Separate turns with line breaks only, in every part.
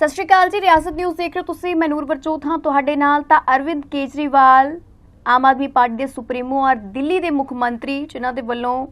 ਸਤਿ ਸ਼੍ਰੀ ਅਕਾਲ ਜੀ, ਰਿਆਸਤ ਨਿਊਜ਼ ਦੇਖ ਰਹੇ ਹੋ ਤੁਸੀਂ, ਮੈਂ ਨੂਰ ਹਾਂ, ਤੁਹਾਡੇ ਨਾਲ ਤਾਂ ਅਰਵਿੰਦ ਕੇਜਰੀਵਾਲ, ਆਮ ਆਦਮੀ ਪਾਰਟੀ ਦੇ ਸੁਪਰੀਮੋ ਔਰ ਦਿੱਲੀ ਦੇ ਮੁੱਖ ਮੰਤਰੀ, ਜਿਨ੍ਹਾਂ ਦੇ ਵੱਲੋਂ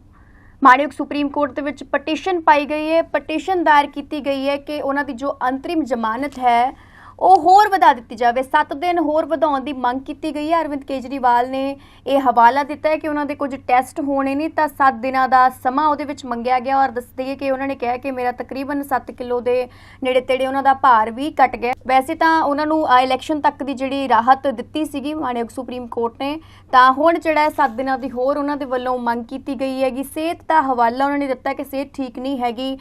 ਮਾਣਯੋਗ ਸੁਪਰੀਮ ਕੋਰਟ ਦੇ ਵਿੱਚ ਪਟੀਸ਼ਨ ਪਾਈ ਗਈ ਹੈ। ਪਟੀਸ਼ਨ ਦਾਇਰ ਕੀਤੀ ਗਈ ਹੈ ਕਿ ਉਹਨਾਂ ਦੀ ਜੋ ਅੰਤਰਿਮ ਜ਼ਮਾਨਤ ਹੈ ਉਹ ਹੋਰ ਵਧਾ ਦਿੱਤੀ ਜਾਵੇ। 7 ਦਿਨ ਹੋਰ ਵਧਾਉਣ ਦੀ ਮੰਗ ਕੀਤੀ ਗਈ ਹੈ। ਅਰਵਿੰਦ ਕੇਜਰੀਵਾਲ ਨੇ ਇਹ ਹਵਾਲਾ ਦਿੱਤਾ ਹੈ ਕਿ ਉਹਨਾਂ ਦੇ ਕੁਝ ਟੈਸਟ ਹੋਣੇ ਨੇ, ਤਾਂ 7 ਦਿਨਾਂ ਦਾ ਸਮਾਂ ਉਹਦੇ ਵਿੱਚ ਮੰਗਿਆ ਗਿਆ ਔਰ ਦੱਸ ਹੈ ਕਿ ਉਹਨਾਂ ਨੇ ਕਿਹਾ ਕਿ ਮੇਰਾ ਤਕਰੀਬਨ 7 ਕਿਲੋ ਦੇ ਨੇੜੇ ਤੇੜੇ ਉਹਨਾਂ ਦਾ ਭਾਰ ਵੀ ਘਟ ਗਿਆ। ਵੈਸੇ ਤਾਂ ਉਹਨਾਂ ਨੂੰ ਇਲੈਕਸ਼ਨ ਤੱਕ ਦੀ ਜਿਹੜੀ ਰਾਹਤ ਦਿੱਤੀ ਸੀਗੀ ਮਾਣਯੋਗ ਸੁਪਰੀਮ ਕੋਰਟ ਨੇ, ਤਾਂ ਹੁਣ ਜਿਹੜਾ ਹੈ 7 ਦਿਨਾਂ ਦੀ ਹੋਰ ਉਹਨਾਂ ਦੇ ਵੱਲੋਂ ਮੰਗ ਕੀਤੀ ਗਈ ਹੈਗੀ, ਸਿਹਤ ਦਾ ਹਵਾਲਾ ਉਹਨਾਂ ਨੇ ਦਿੱਤਾ ਕਿ ਸਿਹਤ ਠੀਕ ਨਹੀਂ ਹੈਗੀ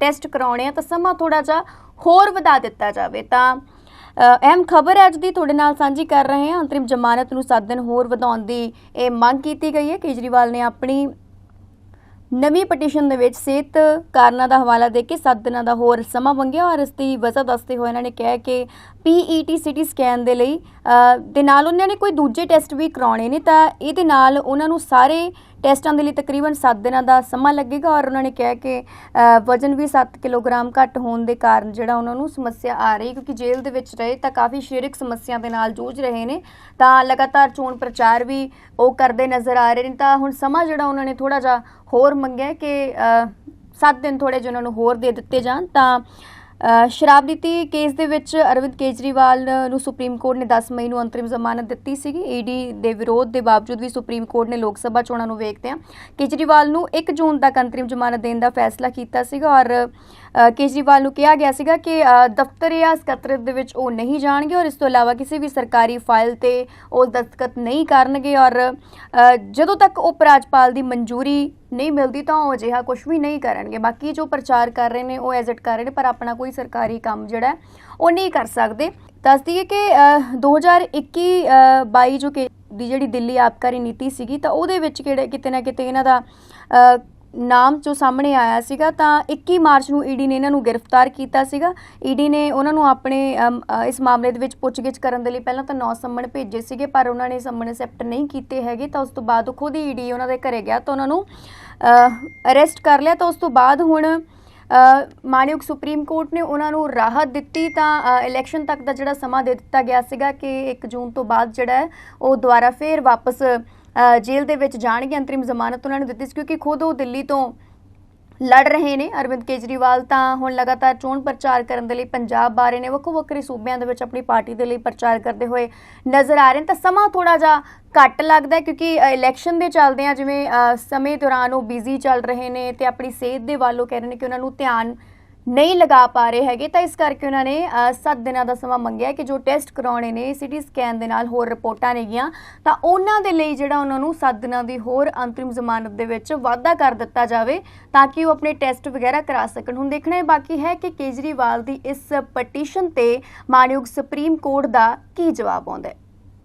ਟੈਸਟ ਕਰਾਉਣੇ ਆ, ਤਾਂ ਸਮਾਂ ਥੋੜਾ ਜਿਹਾ ਹੋਰ ਵਧਾ ਦਿੱਤਾ ਜਾਵੇ। ਤਾਂ ਅਹਿਮ ਖਬਰ ਅੱਜ ਦੀ ਤੁਹਾਡੇ ਨਾਲ ਸਾਂਝੀ ਕਰ ਰਹੇ ਹਾਂ। ਅੰਤਰਿਮ ਜ਼ਮਾਨਤ ਨੂੰ 7 ਦਿਨ ਹੋਰ ਵਧਾਉਣ ਦੀ ਇਹ ਮੰਗ ਕੀਤੀ ਗਈ ਹੈ। ਕੇਜਰੀਵਾਲ ਨੇ ਆਪਣੀ ਨਵੀਂ ਪਟੀਸ਼ਨ ਦੇ ਵਿੱਚ ਸਿਹਤ ਕਾਰਨਾਂ ਦਾ ਹਵਾਲਾ ਦੇ ਕੇ 7 ਦਿਨਾਂ ਦਾ ਹੋਰ ਸਮਾਂ ਮੰਗਿਆ ਔਰ ਇਸ ਦੀ ਵਜ੍ਹਾ ਦੱਸਦੇ ਹੋਏ ਇਹਨਾਂ ਨੇ ਕਿਹਾ ਕਿ ਪੀਈਟੀ ਸਿਟੀ ਸਕੈਨ ਦੇ ਲਈ ਦੇ ਨਾਲ ਉਹਨਾਂ ਨੇ ਕੋਈ ਦੂਜੇ ਟੈਸਟ ਵੀ ਕਰਾਉਣੇ ਨੇ ਤਾਂ ਇਹਦੇ ਨਾਲ ਉਹਨਾਂ ਨੂੰ ਸਾਰੇ ਟੈਸਟਾਂ ਦੇ ਲਈ ਤਕਰੀਬਨ 7 ਦਿਨਾਂ ਦਾ ਸਮਾਂ ਲੱਗੇਗਾ ਔਰ ਉਹਨਾਂ ਨੇ ਕਿਹਾ ਕਿ ਵਜ਼ਨ ਵੀ 7 ਕਿਲੋਗ੍ਰਾਮ ਘੱਟ ਹੋਣ ਦੇ ਕਾਰਨ ਜਿਹੜਾ ਉਹਨਾਂ ਨੂੰ ਸਮੱਸਿਆ ਆ ਰਹੀ ਕਿਉਂਕਿ ਜੇਲ੍ਹ ਦੇ ਵਿੱਚ ਰਹੇ ਤਾਂ ਕਾਫੀ ਸਰੀਰਕ ਸਮੱਸਿਆ ਦੇ ਨਾਲ ਜੂਝ ਰਹੇ ਨੇ ਤਾਂ ਲਗਾਤਾਰ ਚੋਣ ਪ੍ਰਚਾਰ ਵੀ ਉਹ ਕਰਦੇ ਨਜ਼ਰ ਆ ਰਹੇ ਨੇ ਤਾਂ ਹੁਣ ਸਮਾਂ ਜਿਹੜਾ ਉਹਨਾਂ ਨੇ ਥੋੜਾ ਜਿਹਾ ਹੋਰ ਮੰਗਿਆ ਕਿ 7 ਦਿਨ ਥੋੜੇ ਜਿਹੇ ਉਹਨਾਂ ਨੂੰ ਹੋਰ ਦੇ ਦਿੱਤੇ ਜਾਣ ਤਾਂ ਸ਼ਰਾਬ ਨੀਤੀ ਕੇਸ ਦੇ ਵਿੱਚ ਅਰਵਿੰਦ ਕੇਜਰੀਵਾਲ ਨੂੰ ਸੁਪਰੀਮ ਕੋਰਟ ਨੇ 10 ਮਈ ਨੂੰ ਅੰਤਰਿਮ ਜ਼ਮਾਨਤ ਦਿੱਤੀ ਸੀਗੀ। ਈਡੀ ਦੇ ਵਿਰੋਧ ਦੇ ਬਾਵਜੂਦ ਵੀ ਸੁਪਰੀਮ ਕੋਰਟ ਨੇ ਲੋਕ ਸਭਾ ਚੋਣਾਂ ਨੂੰ ਵੇਖਦਿਆਂ ਕੇਜਰੀਵਾਲ ਨੂੰ 1 ਜੂਨ ਤੱਕ ਅੰਤਰਿਮ ਜ਼ਮਾਨਤ ਦੇਣ ਦਾ ਫੈਸਲਾ ਕੀਤਾ ਸੀਗਾ ਔਰ ਕੇਜਰੀਵਾਲ ਨੂੰ ਕਿਹਾ ਗਿਆ ਸੀਗਾ ਕਿ ਦਫ਼ਤਰ ਜਾਂ ਸਕੱਤਰਤ ਦੇ ਵਿੱਚ ਉਹ ਨਹੀਂ ਜਾਣਗੇ ਔਰ ਇਸ ਤੋਂ ਇਲਾਵਾ ਕਿਸੇ ਵੀ ਸਰਕਾਰੀ ਫਾਈਲ ਤੇ ਉਹ ਦਸਤਖਤ ਨਹੀਂ ਕਰਨਗੇ ਔਰ ਜਦੋਂ ਤੱਕ ਉਪ ਰਾਜਪਾਲ ਦੀ ਮਨਜ਼ੂਰੀ ਨਹੀਂ ਮਿਲਦੀ ਤਾਂ ਉਹ ਅਜਿਹਾ ਕੁਝ ਵੀ ਨਹੀਂ ਕਰਨਗੇ। ਬਾਕੀ ਜੋ ਪ੍ਰਚਾਰ ਕਰ ਰਹੇ ਨੇ ਉਹ ਐਜ਼ਿਟ ਕਰ ਰਹੇ ਨੇ ਪਰ ਆਪਣਾ ਕੋਈ ਸਰਕਾਰੀ ਕੰਮ ਜਿਹੜਾ ਉਹ ਨਹੀਂ ਕਰ ਸਕਦੇ। ਦੱਸਦੀ ਹੈ ਕਿ ਅ, 2021 ਅ, 22 ਜੋ ਕਿ ਦੀ ਜਿਹੜੀ ਦਿੱਲੀ ਆਬਕਾਰੀ ਨੀਤੀ ਸੀਗੀ ਤਾਂ ਉਹਦੇ ਵਿੱਚ ਕਿਹੜੇ ਕਿਤੇ ਨਾ ਕਿਤੇ ਇਹਨਾਂ ਦਾ ਨਾਮ ਜੋ ਸਾਹਮਣੇ ਆਇਆ ਸੀਗਾ ਤਾਂ 21 ਮਾਰਚ ਨੂੰ ਈਡੀ ਨੇ ਇਹਨਾਂ ਨੂੰ ਗ੍ਰਿਫਤਾਰ ਕੀਤਾ ਸੀਗਾ। ਈਡੀ ਨੇ ਉਹਨਾਂ ਨੂੰ ਆਪਣੇ ਇਸ ਮਾਮਲੇ ਦੇ ਵਿੱਚ ਪੁੱਛਗਿੱਛ ਕਰਨ ਦੇ ਲਈ ਪਹਿਲਾਂ ਤਾਂ 9 ਸੰਮਣ ਭੇਜੇ ਸੀਗੇ ਪਰ ਉਹਨਾਂ ਨੇ ਸੰਮਣ ਐਕਸੈਪਟ ਨਹੀਂ ਕੀਤੇ ਹੈਗੇ ਤਾਂ ਉਸ ਤੋਂ ਬਾਅਦ ਖੁਦ ਹੀ ਈਡੀ ਉਹਨਾਂ ਦੇ ਘਰੇ ਗਿਆ ਤਾਂ ਉਹਨਾਂ ਨੂੰ ਅਰੈਸਟ ਕਰ ਲਿਆ। ਤਾਂ ਉਸ ਤੋਂ ਬਾਅਦ ਹੁਣ ਅ, ਮਾਣਯੋਗ ਸੁਪਰੀਮ ਕੋਰਟ ਨੇ ਉਹਨਾਂ ਨੂੰ ਰਾਹਤ ਦਿੱਤੀ ਤਾਂ ਇਲੈਕਸ਼ਨ ਤੱਕ ਦਾ ਜਿਹੜਾ ਸਮਾਂ ਦੇ ਦਿੱਤਾ ਗਿਆ ਸੀਗਾ ਕਿ 1 ਜੂਨ ਤੋਂ ਬਾਅਦ ਜਿਹੜਾ ਉਹ ਦੁਬਾਰਾ ਫੇਰ ਵਾਪਸ ਜੇਲ੍ਹ ਦੇ ਵਿੱਚ ਜਾਣਗੇ, ਅੰਤਰਿਮ ਜ਼ਮਾਨਤ ਉਹਨਾਂ ਨੂੰ ਦਿੱਤੀ ਸੀ, ਕਿਉਂਕਿ ਖੁਦ ਉਹ ਦਿੱਲੀ ਤੋਂ ਲੜ ਰਹੇ ਨੇ। ਅਰਵਿੰਦ ਕੇਜਰੀਵਾਲ ਤਾਂ ਹੁਣ ਲਗਾਤਾਰ ਚੋਣ ਪ੍ਰਚਾਰ ਕਰਨ ਦੇ ਲਈ ਪੰਜਾਬ ਬਾਰੇ ਨੇ। ਵੱਖੋ ਵੱਖਰੇ ਸੂਬਿਆਂ ਦੇ ਵਿੱਚ ਆਪਣੀ ਪਾਰਟੀ ਦੇ ਲਈ ਪ੍ਰਚਾਰ ਕਰਦੇ ਹੋਏ ਨਜ਼ਰ ਆ ਰਹੇ ਨੇ। ਤਾਂ ਸਮਾਂ ਥੋੜਾ ਜਿਹਾ ਘੱਟ ਲੱਗਦਾ ਕਿਉਂਕਿ ਇਲੈਕਸ਼ਨ ਦੇ ਚੱਲਦੇ ਆ, ਜਿਵੇਂ ਸਮੇਂ ਦੌਰਾਨ ਉਹ ਬਿਜ਼ੀ ਚੱਲ ਰਹੇ ਨੇ ਤੇ ਆਪਣੀ ਸਿਹਤ ਦੇ ਵੱਲੋਂ ਕਹਿ ਰਹੇ ਨੇ ਕਿ ਉਹਨਾਂ ਨੂੰ ਧਿਆਨ ਨਹੀਂ ਲਗਾ ਪਾ ਰਹੇ ਹੈਗੇ, ਤਾਂ ਇਸ ਕਰਕੇ ਉਹਨਾਂ ਨੇ 7 ਦਿਨਾਂ ਦਾ ਸਮਾਂ ਮੰਗਿਆ ਕਿ ਜੋ ਟੈਸਟ ਕਰਾਉਣੇ ਨੇ, ਸਿਟੀ ਸਕੈਨ ਦੇ ਨਾਲ ਹੋਰ ਰਿਪੋਰਟਾਂ ਨੇਗੀਆਂ ਤਾਂ ਉਹਨਾਂ ਦੇ ਲਈ ਜਿਹੜਾ ਉਹਨਾਂ ਨੂੰ 7 ਦਿਨਾਂ ਦੀ ਹੋਰ ਅੰਤਰਿਮ ਜ਼ਮਾਨਤ ਦੇ ਵਿੱਚ ਵਾਅਦਾ ਕਰ ਦਿੱਤਾ ਜਾਵੇ, ਤਾਂ ਕਿ ਉਹ ਆਪਣੇ ਟੈਸਟ ਵਗੈਰਾ ਕਰਾ ਸਕਣ। ਹੁਣ ਦੇਖਣਾ ਇਹ ਬਾਕੀ ਹੈ ਕਿ ਕੇਜਰੀਵਾਲ ਦੀ ਇਸ ਪਟੀਸ਼ਨ ਤੇ ਮਾਨਯੋਗ ਸੁਪਰੀਮ ਕੋਰਟ ਦਾ ਕੀ ਜਵਾਬ ਆਉਂਦਾ ਹੈ।